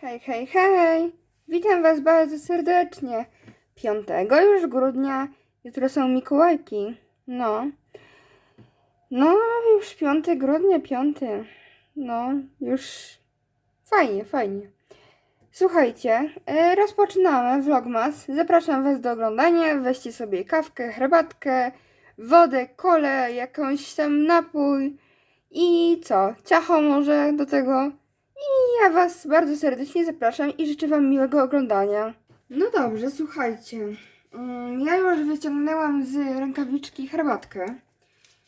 Hej, hej, hej! Witam Was bardzo serdecznie. 5 już grudnia, jutro są Mikołajki. No. No, już 5 grudnia, 5. No, już fajnie, fajnie. Słuchajcie, e, rozpoczynamy vlogmas. Zapraszam Was do oglądania. Weźcie sobie kawkę, herbatkę, wodę, kolę, jakąś tam napój i co? Ciacho może do tego. I ja Was bardzo serdecznie zapraszam i życzę Wam miłego oglądania. No dobrze, słuchajcie. Mm, Ja już wyciągnęłam z rękawiczki herbatkę.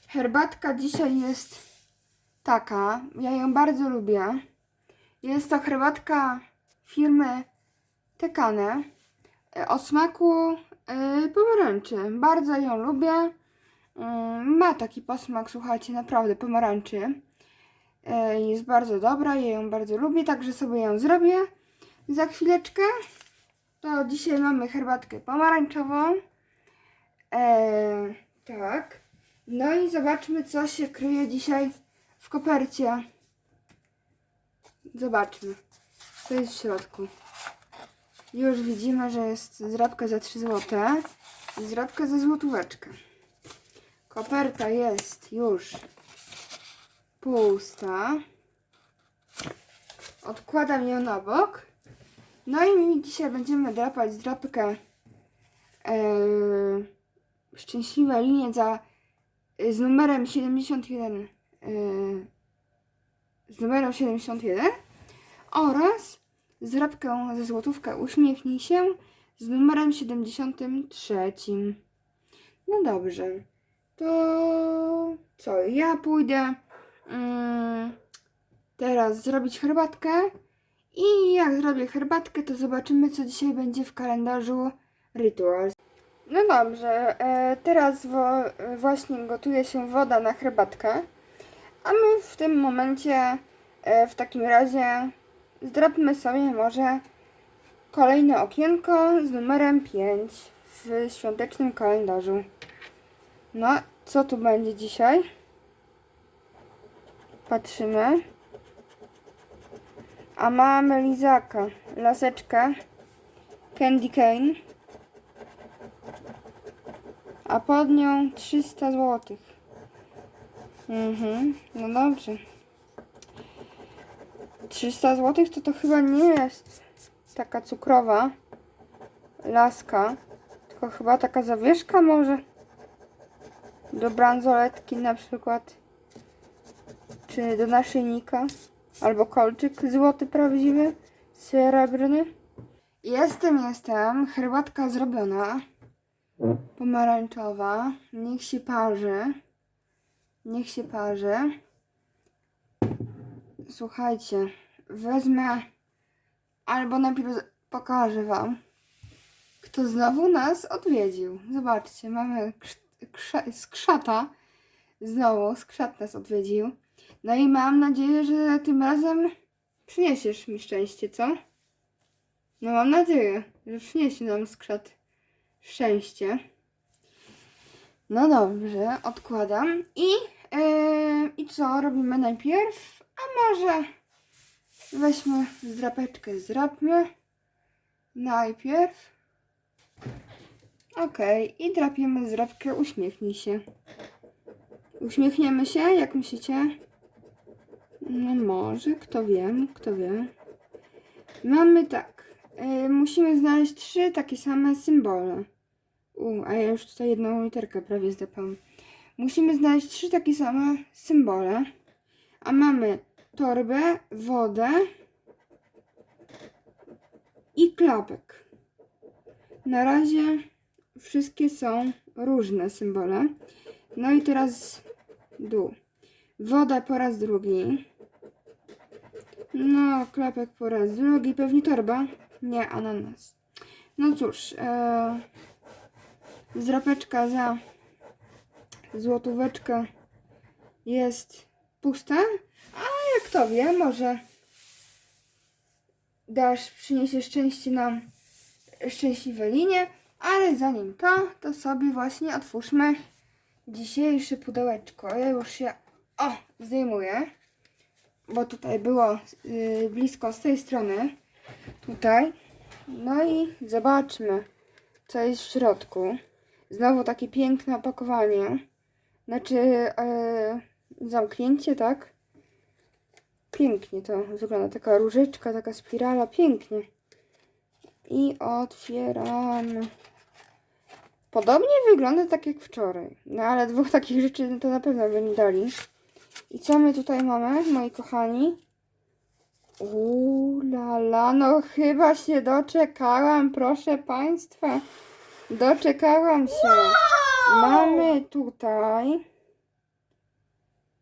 Herbatka dzisiaj jest taka. Ja ją bardzo lubię. Jest to herbatka firmy Tekane e, o smaku e, pomarańczy. Bardzo ją lubię. Mm, Ma taki posmak, słuchajcie, naprawdę pomarańczy. E, Jest bardzo dobra, ja ją bardzo lubię, także sobie ją zrobię za chwileczkę. To dzisiaj mamy herbatkę pomarańczową. E, tak. No i zobaczmy, co się kryje dzisiaj w kopercie. Zobaczmy, co jest w środku. Już widzimy, że jest zrabka za 3 zł i zrabka za złotóweczkę. Koperta jest już pusta. Odkładam ją na bok. No i my dzisiaj będziemy drapać zdrapkę e, szczęśliwe linie za, z numerem 71 e, z numerem 71 oraz zdrapkę ze złotówkę uśmiechnij się z numerem 73. No dobrze. To co? Ja pójdę teraz zrobić herbatkę. I jak zrobię herbatkę, to zobaczymy, co dzisiaj będzie w kalendarzu Rituals. No dobrze, e, teraz właśnie gotuje się woda na herbatkę. A my w tym momencie, e, w takim razie, zdrapmy sobie może kolejne okienko z numerem 5 w świątecznym kalendarzu. No, co tu będzie dzisiaj? Patrzymy. A mamy lizaka, laseczkę, candy cane, a pod nią 300 zł. Mhm, no dobrze. 300 zł to to chyba nie jest taka cukrowa laska, tylko chyba taka zawieszka może do bransoletki na przykład, czy do naszyjnika. Albo kolczyk złoty prawdziwy, srebrny. Jestem, jestem. Herbatka zrobiona. Pomarańczowa. Niech się parzy. Niech się parzy. Słuchajcie, wezmę albo najpierw pokażę wam, kto znowu nas odwiedził. Zobaczcie, mamy krz- krza- skrzata. Znowu skrzat nas odwiedził. No i mam nadzieję, że tym razem przyniesiesz mi szczęście, co? No mam nadzieję, że przyniesie nam skrzat szczęście. No dobrze, odkładam. I, yy, I co robimy najpierw? A może weźmy zdrapeczkę, zdrapmy. Najpierw. Okej, i drapiemy zdrapkę, uśmiechnij się. Uśmiechniemy się, jak myślicie? No może, kto wie, kto wie. Mamy tak. y, musimy znaleźć trzy takie same symbole. U, a ja już tutaj jedną literkę prawie zdepam. Musimy znaleźć trzy takie same symbole. A mamy torbę, wodę i klapek. Na razie wszystkie są różne symbole. No i teraz dół. Woda po raz drugi. No, klapek po raz drugi. Pewnie torba? Nie, ananas. No cóż, e, zrapeczka za złotóweczkę jest pusta. A jak to wie, może dasz, przyniesie szczęście nam szczęśliwe linie. Ale zanim to, to sobie właśnie otwórzmy dzisiejsze pudełeczko. Ja już się o, zdejmuję, bo tutaj było y, blisko z tej strony. Tutaj. No i zobaczmy, co jest w środku. Znowu takie piękne opakowanie. Znaczy, e, zamknięcie, tak? Pięknie to wygląda. Taka różyczka, taka spirala. Pięknie. I otwieramy. Podobnie wygląda tak jak wczoraj. No ale dwóch takich rzeczy to na pewno by nie dali. I co my tutaj mamy, moi kochani? Uuu, la, la, no chyba się doczekałam, proszę Państwa. Doczekałam się. Mamy tutaj.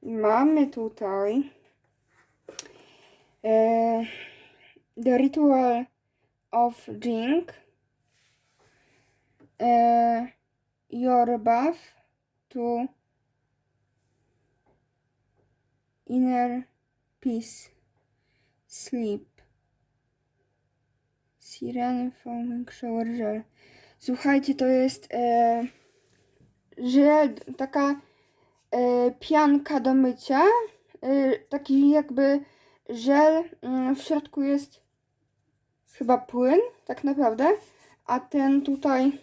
Mamy tutaj. E, the Ritual of Drink. E, your bath to inner peace. Sleep. Siren Foaming Shower Gel. Słuchajcie, to jest e, żel, taka e, pianka do mycia. E, taki jakby żel. mm, W środku jest chyba płyn, tak naprawdę. A ten tutaj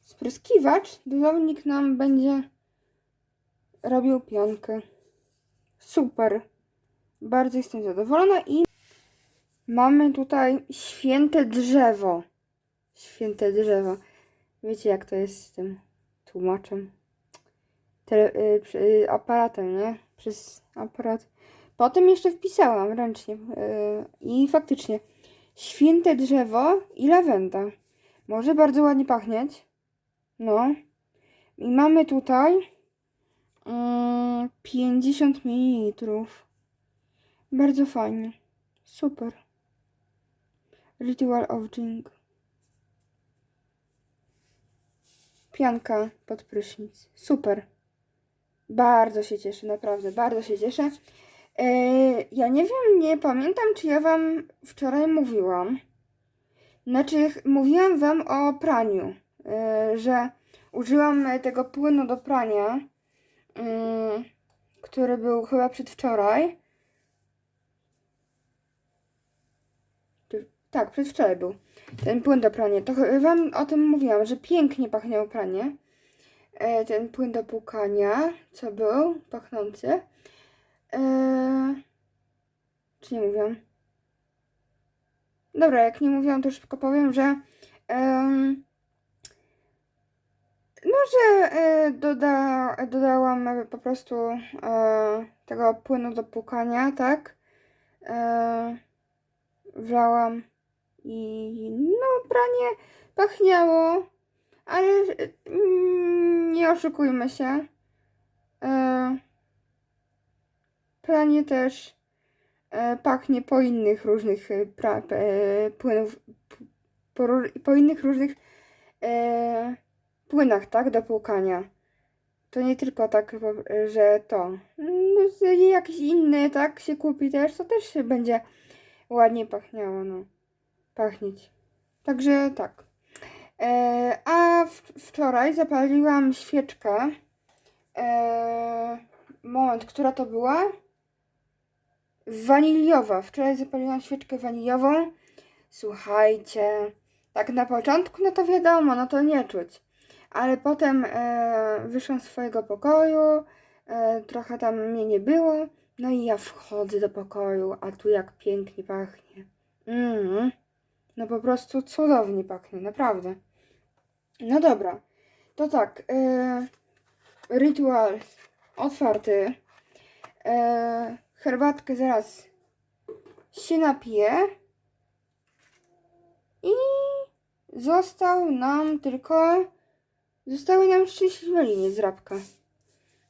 spryskiwacz, dozownik nam będzie robił piankę. Super. Bardzo jestem zadowolona i mamy tutaj święte drzewo. Święte drzewo. Wiecie jak to jest z tym tłumaczem? Tele, y, y, aparatem, nie? Przez aparat. Potem jeszcze wpisałam ręcznie. Y, I faktycznie święte drzewo i lawenda. Może bardzo ładnie pachnieć. No. I mamy tutaj 50 ml. Bardzo fajnie. Super. Ritual of Drink. Pianka pod prysznic. Super. Bardzo się cieszę, naprawdę, bardzo się cieszę. E, ja nie wiem, nie pamiętam, czy ja wam wczoraj mówiłam. Znaczy, mówiłam wam o praniu, e, że użyłam tego płynu do prania, mm, który był chyba przedwczoraj. Tak, przedwczoraj był ten płyn do prania. To wam o tym mówiłam, że pięknie pachniało pranie. E, ten płyn do płukania, co był pachnący. E, czy nie mówiłam? Dobra, jak nie mówiłam, to szybko powiem, że em, no, że e, doda, dodałam e, po prostu e, tego płynu do płukania, tak? E, wlałam i no, pranie pachniało, ale mm, nie oszukujmy się. E, pranie też e, pachnie po innych różnych e, pra, e, płynów, po, po innych różnych e, płynach, tak, do płukania. To nie tylko tak, że to. No, jakiś inny, tak, się kupi też, to też się będzie ładnie pachniało, no. Pachnieć. Także tak. E, a wczoraj zapaliłam świeczkę. E, moment, która to była? Waniliowa. Wczoraj zapaliłam świeczkę waniliową. Słuchajcie, tak na początku, no to wiadomo, no to nie czuć. Ale potem e, wyszłam z swojego pokoju, e, trochę tam mnie nie było. No i ja wchodzę do pokoju, a tu jak pięknie pachnie. Mm. No po prostu cudownie pachnie, naprawdę. No dobra, to tak. E, rytual otwarty. E, herbatkę zaraz się napiję. I został nam tylko. Zostały nam szczęśliwe linie z rabka.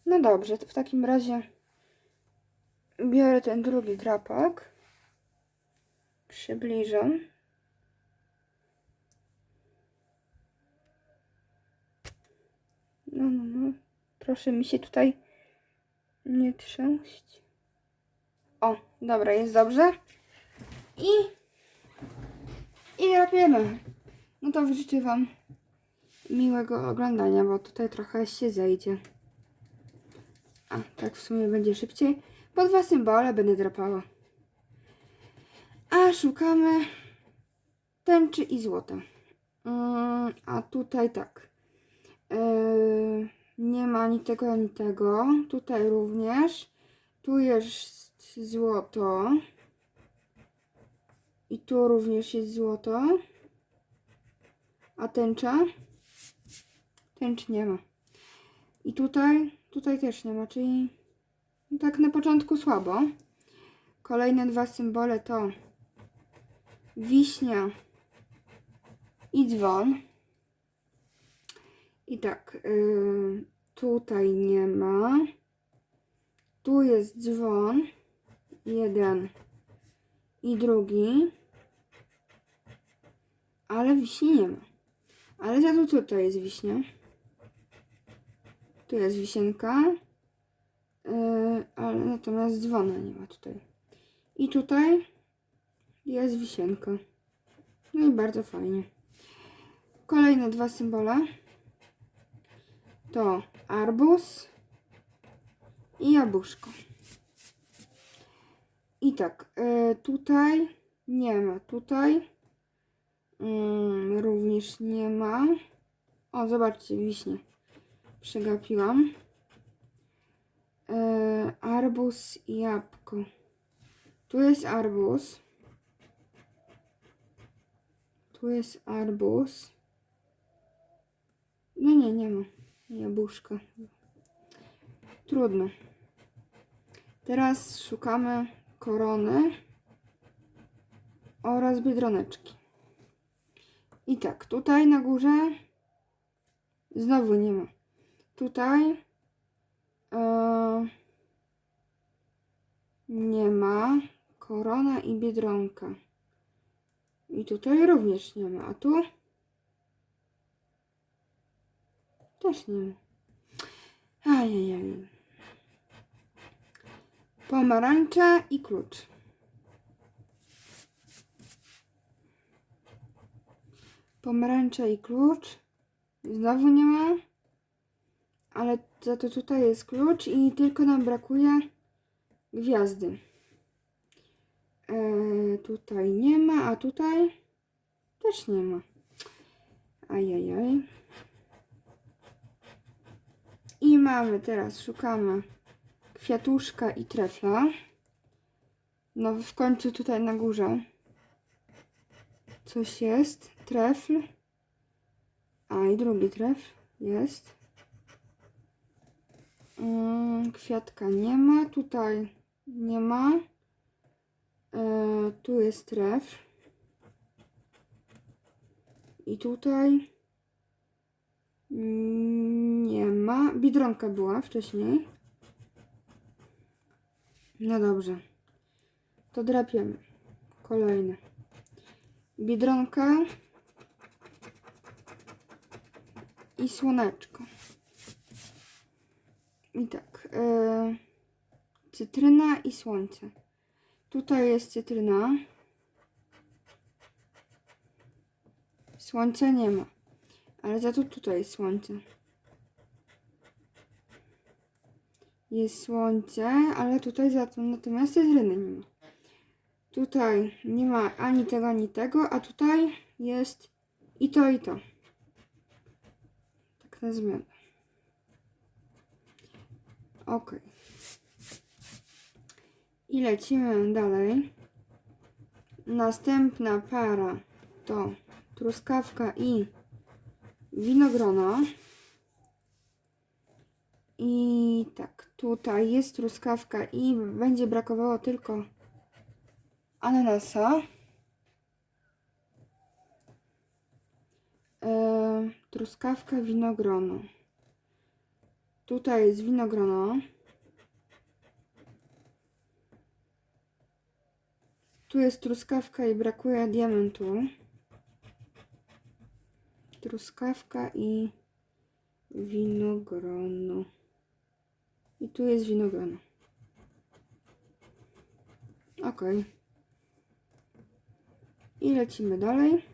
No dobrze, to w takim razie biorę ten drugi drapak. Przybliżam. No, no, no. Proszę mi się tutaj nie trzęść. O, dobra, jest dobrze. I i rapiemy. No to życzę Wam miłego oglądania, bo tutaj trochę się zejdzie. A, tak w sumie będzie szybciej. Po dwa symbole będę drapała. A szukamy tęczy i złota. Mm, a tutaj tak. Yy, nie ma ani tego, ani tego. Tutaj również. Tu jest złoto. I tu również jest złoto. A tęcza? Tęcz nie ma. I tutaj? Tutaj też nie ma, czyli tak na początku słabo. Kolejne dwa symbole to wiśnia i dzwon. I tak, yy, tutaj nie ma. Tu jest dzwon. Jeden i drugi. Ale wiśni nie ma. Ale za to tutaj jest wiśnia. Tu jest wisienka. Yy, ale natomiast dzwona nie ma tutaj. I tutaj jest wisienka. No i bardzo fajnie. Kolejne dwa symbole to arbuz i jabłuszko. I tak, y, tutaj nie ma, tutaj mm, również nie ma. O, zobaczcie, wiśnie. Przegapiłam. Y, arbuz i jabłko. Tu jest arbuz. Tu jest arbuz. No nie, nie ma. Jabłuszka. Trudno. Teraz szukamy korony oraz biedroneczki. I tak, tutaj na górze znowu nie ma. Tutaj e, nie ma korona i biedronka. I tutaj również nie ma. A tu też nie ma. Ajajaj. Pomarańcza i klucz. Pomarańcza i klucz. Znowu nie ma. Ale za to tutaj jest klucz i tylko nam brakuje gwiazdy. E, tutaj nie ma, a tutaj też nie ma. Ajajaj. I mamy teraz, szukamy kwiatuszka i trefla. No w końcu tutaj na górze coś jest. Trefl. A i drugi trefl jest. Mm, kwiatka nie ma. Tutaj nie ma. E, tu jest trefl. I tutaj mm, nie ma. Bidronka była wcześniej. No dobrze. To drapiemy. Kolejne. Biedronka. I słoneczko. I tak. E, cytryna i słońce. Tutaj jest cytryna. Słońca nie ma. Ale za to tutaj jest słońce. Jest słońce, ale tutaj za to natomiast cytryny nie ma. Tutaj nie ma ani tego, ani tego, a tutaj jest i to, i to. Tak na zmianę. Ok. I lecimy dalej. Następna para to truskawka i winogrono. I tak, tutaj jest truskawka i będzie brakowało tylko ananasa. E, truskawka, winogrono. Tutaj jest winogrono. Tu jest truskawka i brakuje diamentu. Truskawka i winogrono. I tu jest winogrono. Ok. I lecimy dalej.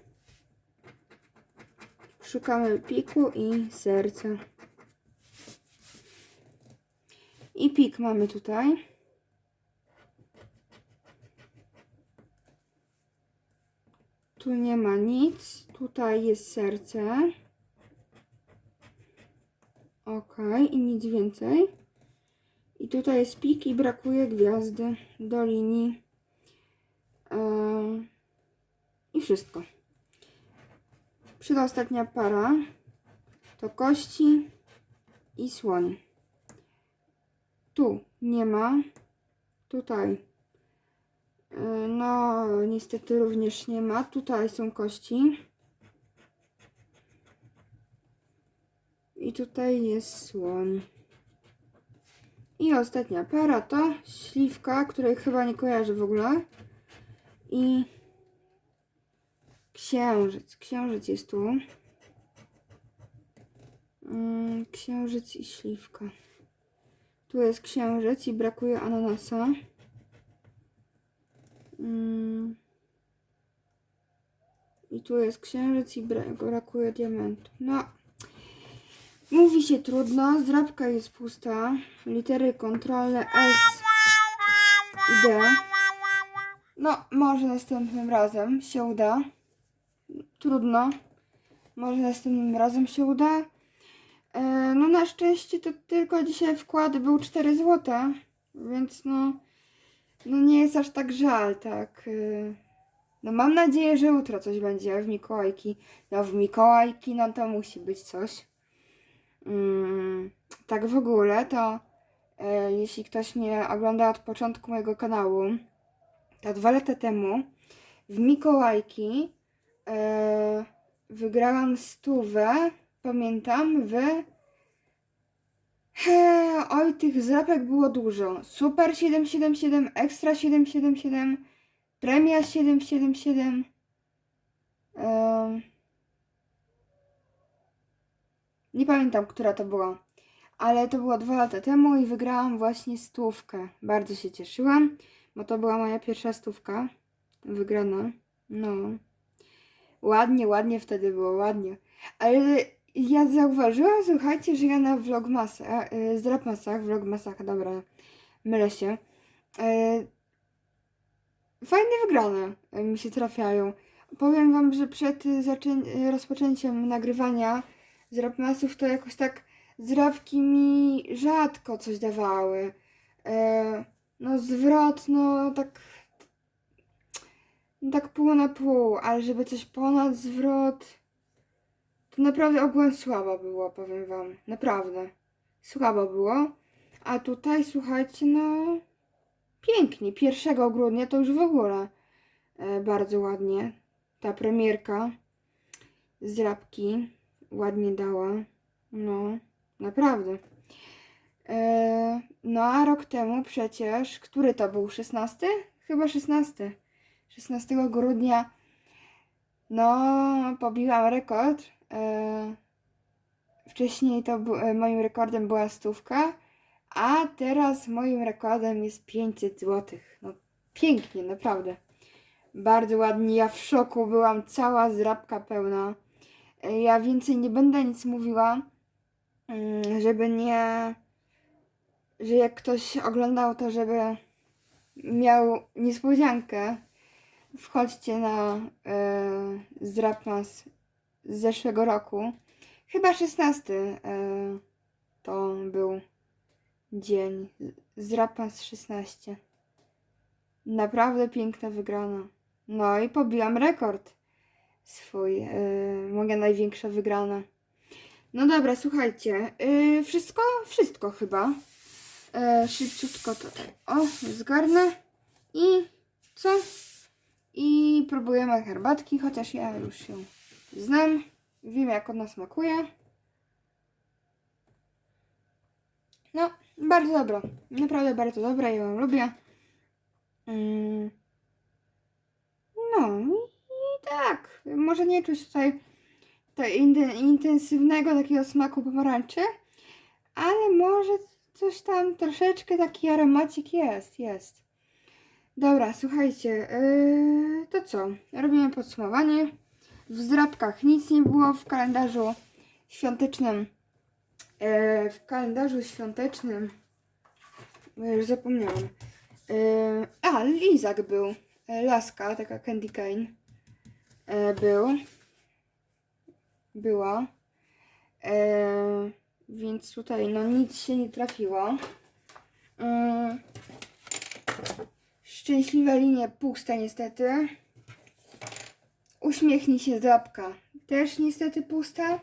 Szukamy piku i serca. I pik mamy tutaj. tu nie ma nic. Tutaj jest serce. Ok, i nic więcej. I tutaj jest pik i brakuje gwiazdy do linii. Em, I wszystko. Przedostatnia para to kości i słoń. Tu nie ma. Tutaj. e, No, niestety również nie ma. Tutaj są kości. I tutaj jest słoń. I ostatnia para to śliwka, której chyba nie kojarzę w ogóle. I księżyc. Księżyc jest tu. Mm, Księżyc i śliwka. Tu jest księżyc i brakuje ananasa. Mm. I tu jest księżyc i bra- brakuje diamentu. No, mówi się trudno. Zdrabka jest pusta. Litery kontrolne S i D. No, może następnym razem się uda. Trudno. Może następnym razem się uda. E, No na szczęście to tylko dzisiaj wkład był 4 zł, więc no, no nie jest aż tak żal, tak. e. No mam nadzieję, że jutro coś będzie w Mikołajki. No w Mikołajki no to musi być coś. Mm, tak w ogóle to e, jeśli ktoś mnie ogląda od początku mojego kanału, to dwa lata temu w Mikołajki e, wygrałam stówę, pamiętam, w He, oj, tych zrapek było dużo. Super 777, Extra 777, Premia 777. Em, nie pamiętam, która to była, ale to było dwa lata temu i wygrałam właśnie stówkę. Bardzo się cieszyłam, bo to była moja pierwsza stówka wygrana. No. Ładnie, ładnie wtedy było, ładnie. Ale ja zauważyłam, słuchajcie, że ja na vlogmasach, y, zdrapmasach, vlogmasach, dobra, mylę się, y, fajne wygrane y, mi się trafiają. Powiem wam, że przed rozpoczęciem nagrywania zdrapmasów to jakoś tak zdrapki mi rzadko coś dawały. No zwrot, no tak tak pół na pół, ale żeby coś ponad zwrot, to naprawdę ogółem słabo było, powiem wam. Naprawdę. Słabo było. A tutaj, słuchajcie, no pięknie. 1 grudnia to już w ogóle e, bardzo ładnie. Ta premierka z rabki ładnie dała. No, naprawdę. E, no a rok temu przecież, który to był? 16? Chyba 16. 16 grudnia no, pobiłam rekord. E, wcześniej to e, moim rekordem była stówka, a teraz moim rekordem jest 500 zł. No, pięknie, naprawdę. Bardzo ładnie. Ja w szoku byłam, cała zrabka pełna. E, Ja więcej nie będę nic mówiła, mm, żeby nie. że jak ktoś oglądał to, żeby miał niespodziankę wchodźcie na e, Zdrapmas z zeszłego roku. Chyba 16 e, to był dzień. Zdrapmas 16. Naprawdę piękna wygrana. No i pobiłam rekord swój. E, moja największa wygrana. No dobra, słuchajcie. E, wszystko? Wszystko chyba. Szybciutko to o, zgarnę. I co? I próbujemy herbatki, chociaż ja już ją znam. Wiem, jak ona smakuje. No, bardzo dobra. Naprawdę bardzo dobra, ja ją lubię. Mm. No i, tak. Może nie czuć tutaj inten- intensywnego takiego smaku pomarańczy, ale może coś tam troszeczkę taki aromacik jest, jest. Dobra, słuchajcie, yy, to co? Robimy podsumowanie. W zdrabkach nic nie było w kalendarzu świątecznym. Yy, w kalendarzu świątecznym. Już zapomniałam. Yy, a, Lizak był. Yy, laska, taka candy cane. e, był. Była. E, więc tutaj no nic się nie trafiło. Mm. Szczęśliwa linia pusta niestety. Uśmiechnij się zapka. Też niestety pusta.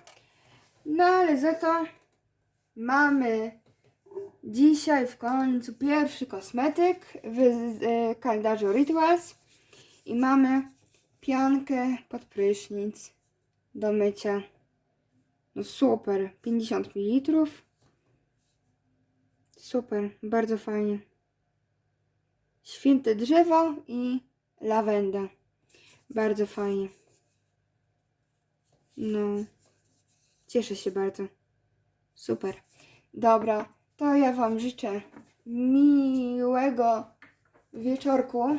No ale za to mamy dzisiaj w końcu pierwszy kosmetyk w e, kalendarzu Rituals. I mamy piankę pod prysznic do mycia. No super, 50 ml. Super, bardzo fajnie. Święte drzewo i lawenda. Bardzo fajnie. No, cieszę się bardzo. Super. Dobra, to ja Wam życzę miłego wieczorku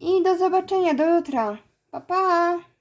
i do zobaczenia do jutra. Pa, pa!